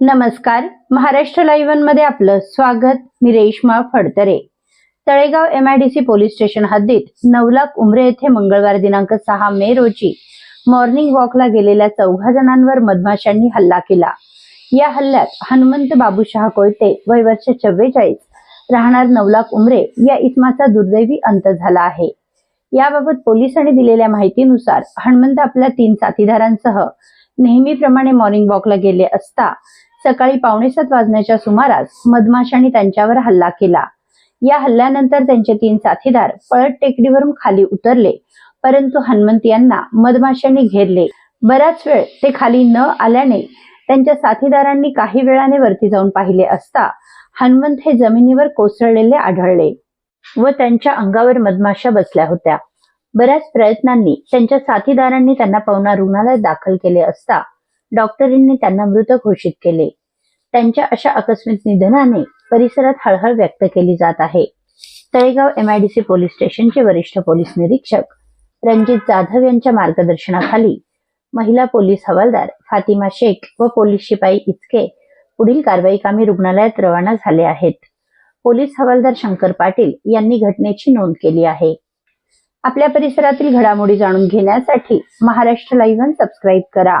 नमस्कार. महाराष्ट्र लाईव्हमध्ये आपलं स्वागत. मी Reshma Phadtare. Talegaon MIDC police station हद्दीत नवलाख उमरे येथे मंगळवार दिनांक सहा मे रोजी मॉर्निंग वॉकला गेलेल्या चौघा जणांवर मधमाशांनी हल्ला केला. या हल्ल्यात हनुमंत बाबूशाह कोयते वय वर्ष चव्वेचाळीस राहणार नवलाख उमरे या इसमाचा दुर्दैवी अंत झाला आहे. याबाबत पोलिसांनी दिलेल्या माहितीनुसार हनुमंत आपल्या तीन साथीदारांसह नेहमीप्रमाणे मॉर्निंग वॉकला गेले असता सकाळी पावणेसात वाजण्याच्या सुमारास मधमाशांनी त्यांच्यावर हल्ला केला. या हल्ल्यानंतर त्यांचे तीन साथीदार पळत टेकडीवरून खाली उतरले परंतु हनुमंत यांना मधमाशांनी घेरले. बराच वेळ ते खाली न आल्याने त्यांच्या साथीदारांनी काही वेळाने वरती जाऊन पाहिले असता हनुमंत हे जमिनीवर कोसळलेले आढळले व त्यांच्या अंगावर मधमाशा बसल्या होत्या. बऱ्याच प्रयत्नांनी त्यांच्या साथीदारांनी त्यांना पवना रुग्णालयात दाखल केले असता डॉक्टरींनी त्यांना मृत घोषित केले. त्यांच्या अशा आकस्मिक निधनाने परिसरात हळहळ व्यक्त केली जात आहे. तळेगाव एमआयडीसी पोलीस स्टेशनचे वरिष्ठ पोलीस निरीक्षक रणजित जाधव यांच्या मार्गदर्शनाखाली महिला पोलीस हवालदार फातिमा शेख व पोलीस शिपाई इचके पुढील कारवाई कामी रुग्णालयात रवाना झाले आहेत. पोलीस हवालदार शंकर पाटील यांनी घटनेची नोंद केली आहे. आपल्या परिसरातील घडामोडी जाणून घेण्यासाठी महाराष्ट्र लाईव्ह सबस्क्राईब करा.